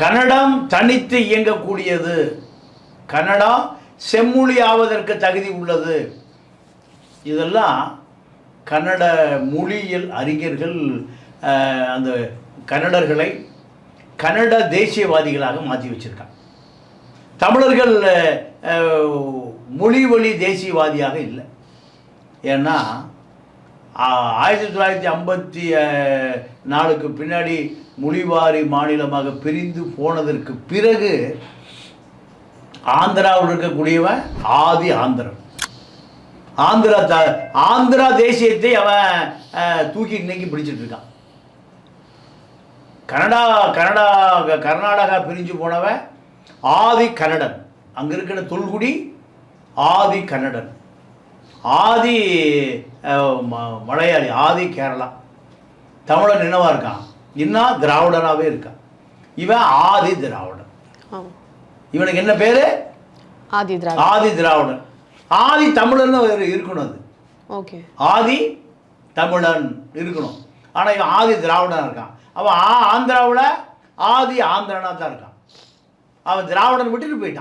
கன்னடம் தனித்து இயங்கக்கூடியது. கன்னடம் செம்மொழி ஆவதற்கு தகுதி உள்ளது. இதெல்லாம் கன்னட மொழியியல் அறிஞர்கள் அந்த கன்னடர்களை கன்னட தேசியவாதிகளாக மாற்றி வச்சிருக்காங்க. தமிழர்கள் மொழி வழி தேசியவாதியாக இல்லை. ஏன்னா ஆயிரத்தி தொள்ளாயிரத்தி ஐம்பத்தி நாலுக்கு பின்னாடி மொழிவாரி மாநிலமாக பிரிந்து போனதற்கு பிறகு ஆந்திராவில் இருக்கக்கூடியவன் ஆதி ஆந்திரன். ஆந்திரா த ஆந்திரா தேசியத்தை அவன் தூக்கி இன்னைக்கு பிடிச்சிட்டு இருக்கான். கனடா கனடா கர்நாடகா பிரிஞ்சு போனவன் ஆதி கன்னடன். அங்கே இருக்கிற தொல்குடி ஆதி கன்னடன். ஆதி மலையாளி ஆதி கேரளா. தமிழன் என்னவா இருக்கான் இன்னும் திராவிடனாகவே இருக்கான் இவன் ஆதி திராவிடன். இவனுக்கு என்ன பேர்? ஆதி திராவிட ஆதி திராவிடன். ஆதி தமிழன் இருக்கணும் அது. ஓகே. ஆதி தமிழன் இருக்கணும். ஆனால் இவன் ஆதி திராவிடன் இருக்கான் அவன் ஆந்திராவில் ஆதி ஆந்திரனாக தான் இருக்கான். அவன் திராவிடன் விட்டுட்டு போயிட்டான்.